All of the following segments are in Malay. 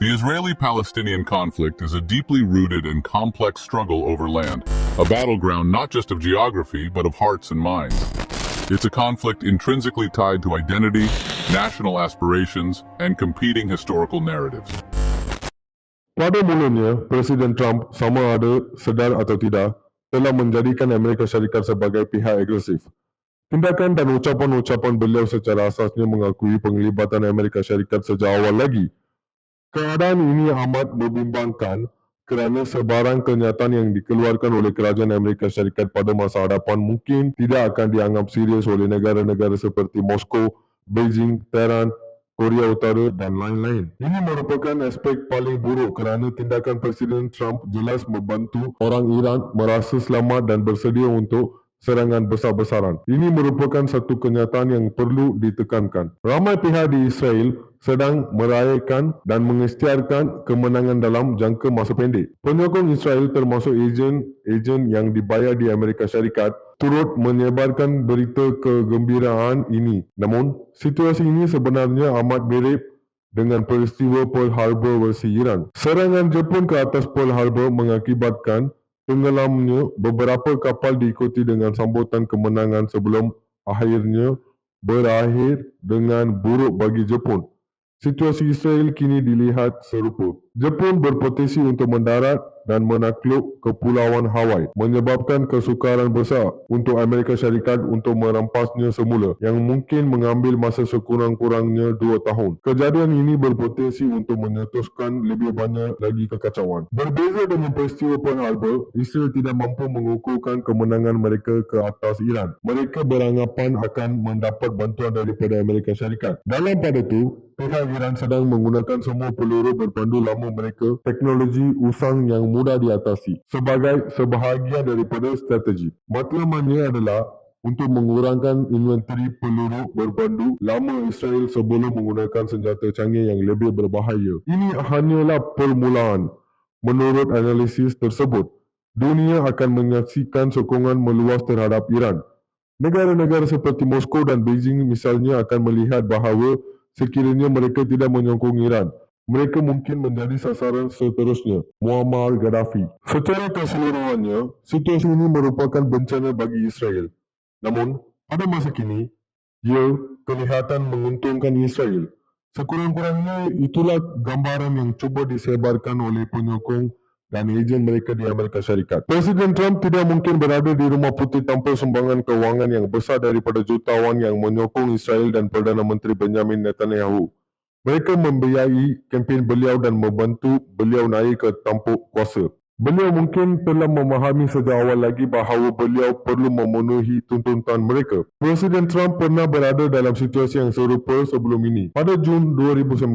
The Israeli-Palestinian conflict is a deeply rooted and complex struggle over land, a battleground not just of geography, but of hearts and minds. It's a conflict intrinsically tied to identity, national aspirations, and competing historical narratives. Prado Muloney, President Trump samaadu Sadar Atotida, પેલા મંજારીકન અમેરિકા શરીકર સભાગે પિહા એગ્રેસિવ તિંડાકન તન ઉચાપન ઉચાપન બિલ્લેવ સે ચરાસાસને મંગા કુઈ પંગલી બતન અમેરિકા શરીકર સે જાવા લગી Keadaan ini amat membimbangkan kerana sebarang kenyataan yang dikeluarkan oleh kerajaan Amerika Syarikat pada masa hadapan mungkin tidak akan dianggap serius oleh negara-negara seperti Moskow, Beijing, Tehran, Korea Utara dan lain-lain. Ini merupakan aspek paling buruk kerana tindakan Presiden Trump jelas membantu orang Iran merasa selamat dan bersedia untuk serangan besar-besaran. Ini merupakan satu kenyataan yang perlu ditekankan. Ramai pihak di Israel sedang merayakan dan mengisytiharkan kemenangan dalam jangka masa pendek. Penyokong Israel termasuk ejen-ejen yang dibayar di Amerika Syarikat turut menyebarkan berita kegembiraan ini. Namun, situasi ini sebenarnya amat mirip dengan peristiwa Pearl Harbor versi Iran. Serangan Jepun ke atas Pearl Harbor mengakibatkan tenggelamnya beberapa kapal diikuti dengan sambutan kemenangan sebelum akhirnya berakhir dengan buruk bagi Jepun. Situasi Israel kini dilihat serupa. Jepun berpotensi untuk mendarat dan menakluk Kepulauan Hawaii menyebabkan kesukaran besar untuk Amerika Syarikat untuk merampasnya semula yang mungkin mengambil masa sekurang-kurangnya dua tahun. Kejadian ini berpotensi untuk menyetuskan lebih banyak lagi kekacauan. Berbeza dengan peristiwa Pearl Harbor, Israel tidak mampu mengukuhkan kemenangan mereka ke atas Iran. Mereka beranggapan akan mendapat bantuan daripada Amerika Syarikat. Dalam pada itu, pihak Iran sedang menggunakan semua peluru berpandu lama mereka teknologi usang yang mudah diatasi sebagai sebahagian daripada strategi. Matlamannya adalah untuk mengurangkan inventory peluru berpandu lama Israel sebelum menggunakan senjata canggih yang lebih berbahaya. Ini hanyalah permulaan. Menurut analisis tersebut, dunia akan menyaksikan sokongan meluas terhadap Iran. Negara-negara seperti Moskow dan Beijing misalnya akan melihat bahawa sekiranya mereka tidak menyokong Iran, mereka mungkin menjadi sasaran seterusnya, Muammar Gaddafi. Secara keseluruhannya, situasi ini merupakan bencana bagi Israel. Namun, pada masa kini, ia kelihatan menguntungkan Israel. Sekurang-kurangnya itulah gambaran yang cuba disebarkan oleh penyokong dan ejen mereka di Amerika Syarikat. Presiden Trump tidak mungkin berada di rumah putih tanpa sumbangan kewangan yang besar daripada jutawan yang menyokong Israel dan Perdana Menteri Benjamin Netanyahu. Mereka membiayai kempen beliau dan membantu beliau naik ke tampuk kuasa. Beliau mungkin telah memahami sejak awal lagi bahawa beliau perlu memenuhi tuntutan mereka. Presiden Trump pernah berada dalam situasi yang serupa sebelum ini. Pada Jun 2019,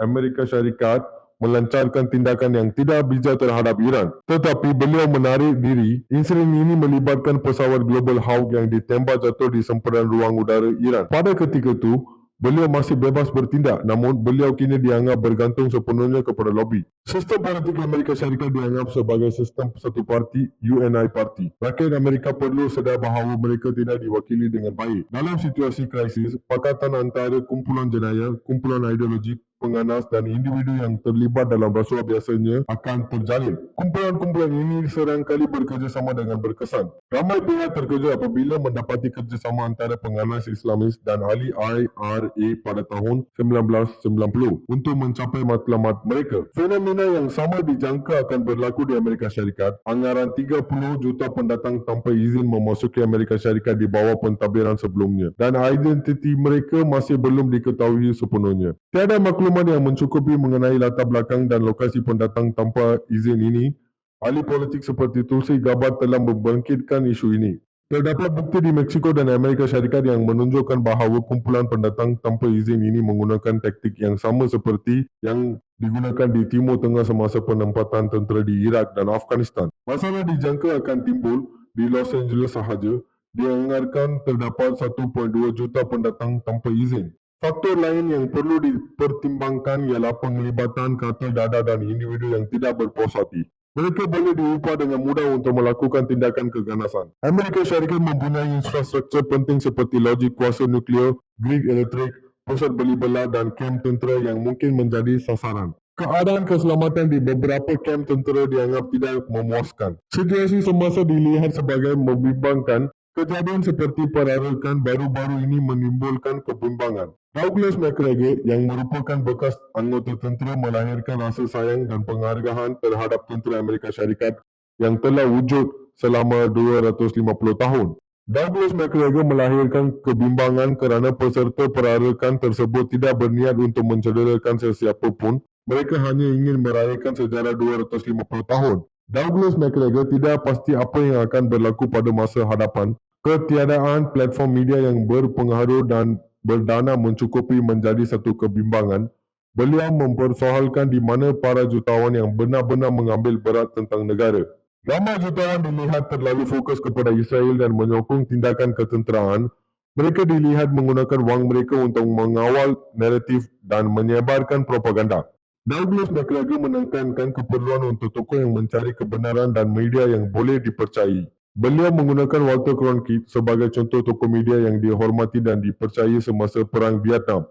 Amerika Syarikat melancarkan tindakan yang tidak bijak terhadap Iran. Tetapi beliau menarik diri. Insiden ini melibatkan pesawat Global Hawk yang ditembak jatuh di sempadan ruang udara Iran. Pada ketika itu, Beliau masih bebas bertindak namun beliau kini dianggap bergantung sepenuhnya kepada lobby. Sistem politik Amerika Syarikat dianggap sebagai sistem satu parti UNI Party. Rakyat Amerika perlu sedar bahawa mereka tidak diwakili dengan baik. Dalam situasi krisis, pakatan antara kumpulan jenayah, kumpulan ideologi, penganas dan individu yang terlibat dalam rasuah biasanya akan terjalin. Kumpulan-kumpulan ini seringkali bekerjasama dengan berkesan. Ramai pihak terkejut apabila mendapati kerjasama antara penganas Islamis dan ahli IRA pada tahun 1990 untuk mencapai matlamat mereka. Fenomena yang sama dijangka akan berlaku di Amerika Syarikat. Anggaran 30 juta pendatang tanpa izin memasuki Amerika Syarikat di bawah pentadbiran sebelumnya dan identiti mereka masih belum diketahui sepenuhnya. Tiada makluman yang mencukupi mengenai latar belakang dan lokasi pendatang tanpa izin ini, ahli politik seperti Tulsi Gabbard telah membangkitkan isu ini. Terdapat bukti di Mexico dan Amerika Syarikat yang menunjukkan bahawa kumpulan pendatang tanpa izin ini menggunakan taktik yang sama seperti yang digunakan di Timur Tengah semasa penempatan tentera di Iraq dan Afghanistan. Masalah dijangka akan timbul di Los Angeles sahaja dianggarkan terdapat 1.2 juta pendatang tanpa izin. Faktor lain yang perlu dipertimbangkan ialah penglibatan katil dada dan individu yang tidak berpuas hati. Mereka boleh diupah dengan mudah untuk melakukan tindakan keganasan. Amerika Syarikat mempunyai infrastruktur penting seperti logik kuasa nuklear, grid elektrik, pusat beli belah dan kem tentera yang mungkin menjadi sasaran. Keadaan keselamatan di beberapa kamp tentera dianggap tidak memuaskan. Situasi semasa dilihat sebagai membimbangkan. Kejadian seperti perarakan baru-baru ini menimbulkan kebimbangan. Douglas MacGregor yang merupakan bekas anggota tentera melahirkan rasa sayang dan penghargaan terhadap tentera Amerika Syarikat yang telah wujud selama 250 tahun. Douglas MacGregor melahirkan kebimbangan kerana peserta perarakan tersebut tidak berniat untuk mencederakan sesiapa pun. Mereka hanya ingin merayakan sejarah 250 tahun. Douglas MacGregor tidak pasti apa yang akan berlaku pada masa hadapan. Ketiadaan platform media yang berpengaruh dan berdana mencukupi menjadi satu kebimbangan. Beliau mempersoalkan di mana para jutawan yang benar-benar mengambil berat tentang negara. Ramai jutawan dilihat terlalu fokus kepada Israel dan menyokong tindakan ketenteraan. Mereka dilihat menggunakan wang mereka untuk mengawal naratif dan menyebarkan propaganda. Douglas MacGregor menekankan keperluan untuk tokoh yang mencari kebenaran dan media yang boleh dipercayai. Beliau menggunakan Walter Cronkite sebagai contoh tokoh media yang dihormati dan dipercayai semasa Perang Vietnam.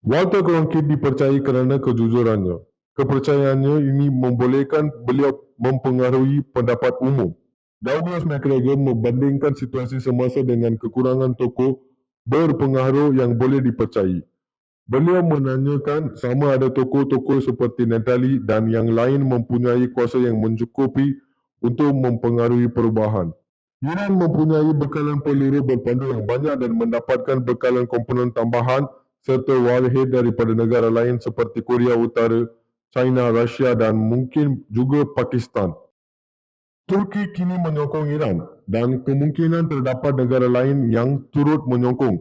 Walter Cronkite dipercayai kerana kejujurannya. Kepercayaannya ini membolehkan beliau mempengaruhi pendapat umum. Douglas MacGregor membandingkan situasi semasa dengan kekurangan tokoh berpengaruh yang boleh dipercayai. Beliau menanyakan sama ada tokoh-tokoh seperti Natalie dan yang lain mempunyai kuasa yang mencukupi untuk mempengaruhi perubahan. Iran mempunyai bekalan peluru berpandu yang banyak dan mendapatkan bekalan komponen tambahan serta warhead daripada negara lain seperti Korea Utara, China, Rusia dan mungkin juga Pakistan. Turki kini menyokong Iran dan kemungkinan terdapat negara lain yang turut menyokong.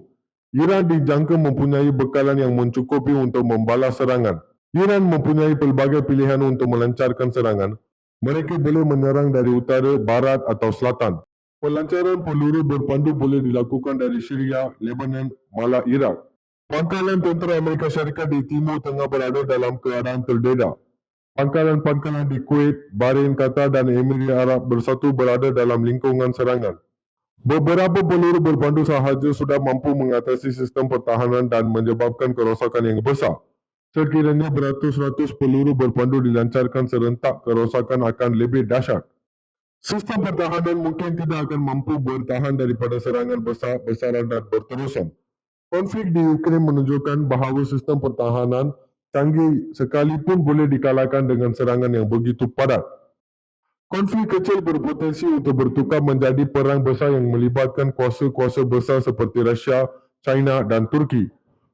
Iran dijangka mempunyai bekalan yang mencukupi untuk membalas serangan. Iran mempunyai pelbagai pilihan untuk melancarkan serangan. Mereka boleh menyerang dari utara, barat atau selatan. Pelancaran peluru berpandu boleh dilakukan dari Syria, Lebanon, malah Iraq. Pangkalan tentera Amerika Syarikat di Timur Tengah berada dalam keadaan terdedah. Pangkalan-pangkalan di Kuwait, Bahrain, Qatar dan Emirat Arab Bersatu berada dalam lingkungan serangan. Beberapa peluru berpandu sahaja sudah mampu mengatasi sistem pertahanan dan menyebabkan kerosakan yang besar. Sekiranya beratus-ratus peluru berpandu dilancarkan serentak, kerosakan akan lebih dahsyat. Sistem pertahanan mungkin tidak akan mampu bertahan daripada serangan besar-besaran dan berterusan. Konflik di Ukraine menunjukkan bahawa sistem pertahanan canggih sekalipun boleh dikalahkan dengan serangan yang begitu padat. Konflik kecil berpotensi untuk bertukar menjadi perang besar yang melibatkan kuasa-kuasa besar seperti Rusia, China dan Turki.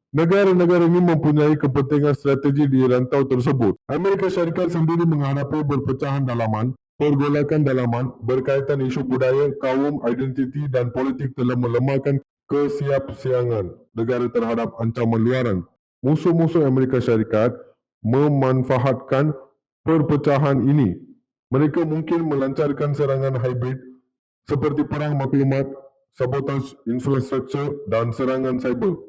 Negara-negara ini mempunyai kepentingan strategi di rantau tersebut. Amerika Syarikat sendiri menghadapi perpecahan dalaman, pergolakan dalaman berkaitan isu budaya, kaum, identiti dan politik telah melemahkan kesiapsiagan negara terhadap ancaman luaran. Musuh-musuh Amerika Syarikat memanfaatkan perpecahan ini. Mereka mungkin melancarkan serangan hybrid seperti perang maklumat, sabotaj infrastruktur dan serangan cyber.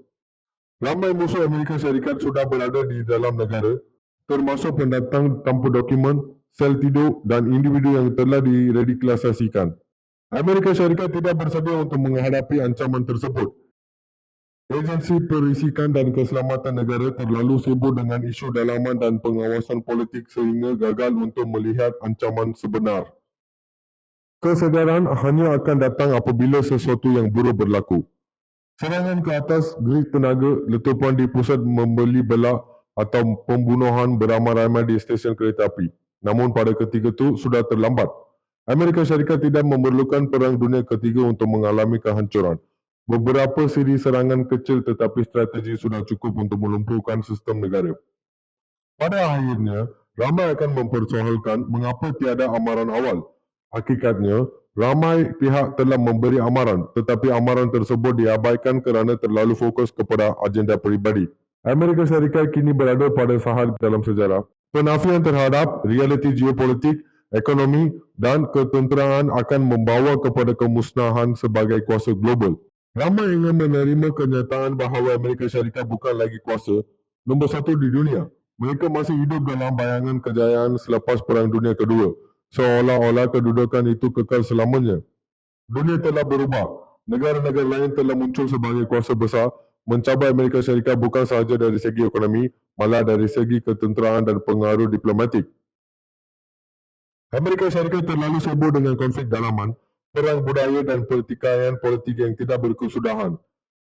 Ramai musuh Amerika Syarikat sudah berada di dalam negara, termasuk pendatang tanpa dokumen, sel tidur dan individu yang telah diradikalisasikan. Amerika Syarikat tidak bersedia untuk menghadapi ancaman tersebut. Agensi Perisikan dan Keselamatan Negara terlalu sibuk dengan isu dalaman dan pengawasan politik sehingga gagal untuk melihat ancaman sebenar. Kesedaran hanya akan datang apabila sesuatu yang buruk berlaku. Serangan ke atas grid tenaga, letupan di pusat membeli belah atau pembunuhan beramai-ramai di stesen kereta api. Namun pada ketika itu sudah terlambat. Amerika Syarikat tidak memerlukan Perang Dunia Ketiga untuk mengalami kehancuran. Beberapa siri serangan kecil tetapi strategi sudah cukup untuk melumpuhkan sistem negara. Pada akhirnya, ramai akan mempersoalkan mengapa tiada amaran awal. Hakikatnya, ramai pihak telah memberi amaran tetapi amaran tersebut diabaikan kerana terlalu fokus kepada agenda peribadi. Amerika Syarikat kini berada pada sahar dalam sejarah. Penafian terhadap realiti geopolitik ekonomi dan ketenteraan akan membawa kepada kemusnahan sebagai kuasa global. Ramai ingin menerima kenyataan bahawa Amerika Syarikat bukan lagi kuasa nombor satu di dunia. Mereka masih hidup dalam bayangan kejayaan selepas Perang Dunia Kedua, seolah-olah kedudukan itu kekal selamanya. Dunia telah berubah. Negara-negara lain telah muncul sebagai kuasa besar. mencabar Amerika Syarikat bukan sahaja dari segi ekonomi, malah dari segi ketenteraan dan pengaruh diplomatik. Amerika Syarikat terlalu sibuk dengan konflik dalaman, perang budaya dan pertikaian politik yang tidak berkesudahan.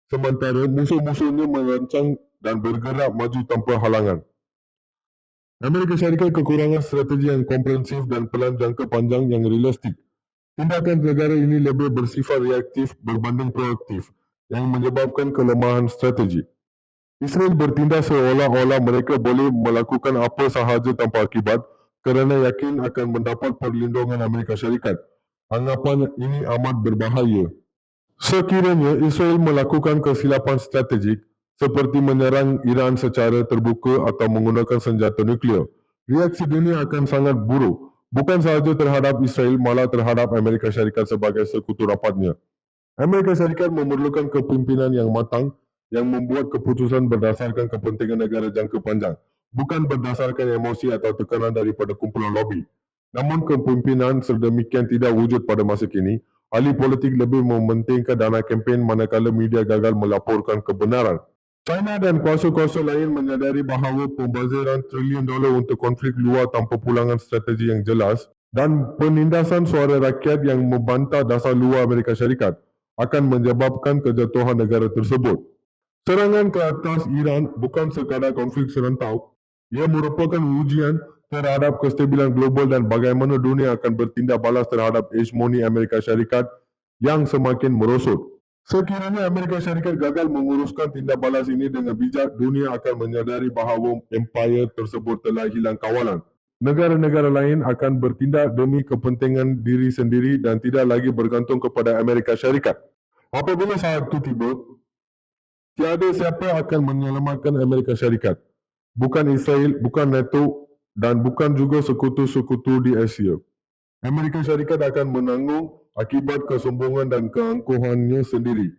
Sementara musuh-musuhnya merancang dan bergerak maju tanpa halangan. Amerika Syarikat kekurangan strategi yang komprehensif dan pelan jangka panjang yang realistik. Tindakan negara ini lebih bersifat reaktif berbanding proaktif yang menyebabkan kelemahan strategi. Israel bertindak seolah-olah mereka boleh melakukan apa sahaja tanpa akibat kerana yakin akan mendapat perlindungan Amerika Syarikat. Anggapan ini amat berbahaya. Sekiranya Israel melakukan kesilapan strategik seperti menyerang Iran secara terbuka atau menggunakan senjata nuklear, reaksi dunia akan sangat buruk. Bukan sahaja terhadap Israel, malah terhadap Amerika Syarikat sebagai sekutu rapatnya. Amerika Syarikat memerlukan kepimpinan yang matang yang membuat keputusan berdasarkan kepentingan negara jangka panjang, bukan berdasarkan emosi atau tekanan daripada kumpulan lobby. Namun kepimpinan sedemikian tidak wujud pada masa kini, ahli politik lebih mementingkan dana kempen manakala media gagal melaporkan kebenaran. China dan kuasa-kuasa lain menyadari bahawa pembaziran trilion dolar untuk konflik luar tanpa pulangan strategi yang jelas dan penindasan suara rakyat yang membantah dasar luar Amerika Syarikat akan menyebabkan kejatuhan negara tersebut. Serangan ke atas Iran bukan sekadar konflik serantau, ia merupakan ujian terhadap kestabilan global dan bagaimana dunia akan bertindak balas terhadap hegemoni Amerika Syarikat yang semakin merosot. Sekiranya Amerika Syarikat gagal menguruskan tindak balas ini dengan bijak, dunia akan menyadari bahawa empire tersebut telah hilang kawalan. Negara-negara lain akan bertindak demi kepentingan diri sendiri dan tidak lagi bergantung kepada Amerika Syarikat. Apabila saat itu tiba, tiada siapa akan menyelamatkan Amerika Syarikat. Bukan Israel, bukan NATO dan bukan juga sekutu-sekutu di Asia. Amerika Syarikat akan menanggung akibat kesombongan dan keangkuhannya sendiri.